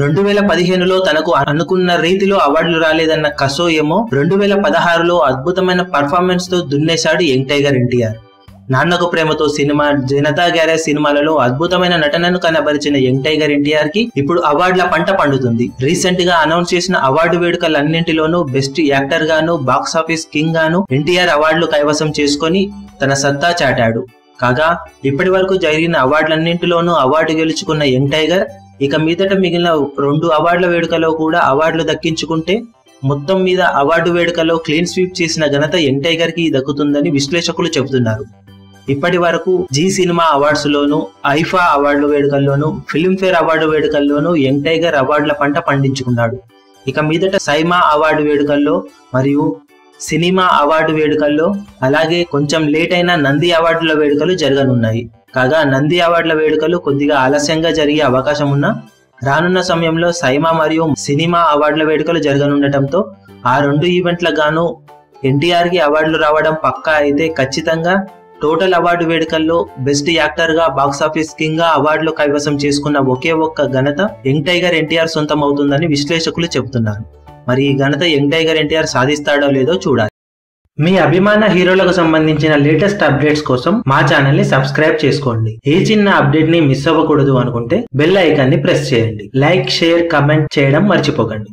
రెండు వేల పదిహేనులో తనకు అనుకున్న రీతిలో అవార్డులు రాలేదన్న కసో ఏమో రెండు వేల పదహారులో అద్భుతమైన పర్ఫార్మెన్స్తో దున్నేశాడు young tiger NTR. Nannaku Prematho cinema Janata Garage సినిమాలలో అద్భుతమైన నటనను కనబరిచిన యంగ్ టైగర్ ఎన్టీఆర్కి ఇప్పుడు అవార్డుల పంట పండుతుంది. రీసెంట్గా అనౌన్స్ చేసిన అవార్డు వేడుకలన్నింటిలోనూ బెస్ట్ యాక్టర్ గాను బాక్స్ ఆఫీస్ కింగ్ గాను ఎన్టీఆర్ అవార్డులు కైవసం చేసుకొని తన సత్తా చాటాడు. కాగా ఇప్పటి వరకు జరిగిన అవార్డులన్నింటిలోనూ అవార్డు గెలుచుకున్న యంగ్ టైగర్ ఇక మీదట మిగిలిన రెండు అవార్డుల వేడుకలో కూడా అవార్డులు దక్కించుకుంటే మొత్తం మీద అవార్డు వేడుకలో క్లీన్ స్వీప్ చేసిన ఘనత యంగ్ టైగర్కి దక్కుతుందని విశ్లేషకులు చెబుతున్నారు. ఇప్పటి వరకు జీ సినిమా అవార్డ్స్ లోను ఐఫా అవార్డు వేడుకల్లోనూ ఫిల్మ్ఫేర్ అవార్డు వేడుకల్లోనూ యంగ్ టైగర్ అవార్డుల పంట పండించుకున్నాడు. ఇక మీదట సైమా అవార్డు వేడుకల్లో మరియు సినిమా అవార్డు వేడుకల్లో అలాగే కొంచెం లేట్ అయిన నంది అవార్డుల వేడుకలు జరగనున్నాయి. కాగా నంది అవార్డుల వేడుకలు కొద్దిగా ఆలస్యంగా జరిగే అవకాశం ఉన్నా రానున్న సమయంలో సైమా మరియు సినిమా అవార్డుల వేడుకలు జరగనుండటంతో ఆ రెండు ఈవెంట్లకు గాను ఎన్టీఆర్కి అవార్డులు రావడం పక్కా అయితే ఖచ్చితంగా టోటల్ అవార్డు వేడుకల్లో బెస్ట్ యాక్టర్గా బాక్స్ ఆఫీస్ కింగ్గా అవార్డులు కైవసం చేసుకున్న ఒకే ఒక్క ఘనత యంగ్ టైగర్ ఎన్టీఆర్ సొంతం అవుతుందని విశ్లేషకులు చెబుతున్నారు. మరి ఈ ఘనత యంగ్ టైగర్ ఎన్టీఆర్ సాధిస్తాడో లేదో చూడాలి. మీ అభిమాన హీరోలకు సంబంధించిన లేటెస్ట్ అప్డేట్స్ కోసం మా ఛానల్ని సబ్స్క్రైబ్ చేసుకోండి. ఏ చిన్న అప్డేట్ని మిస్ అవ్వకూడదు అనుకుంటే బెల్ ఐకాన్ని ప్రెస్ చేయండి. లైక్ షేర్ కమెంట్ చేయడం మర్చిపోకండి.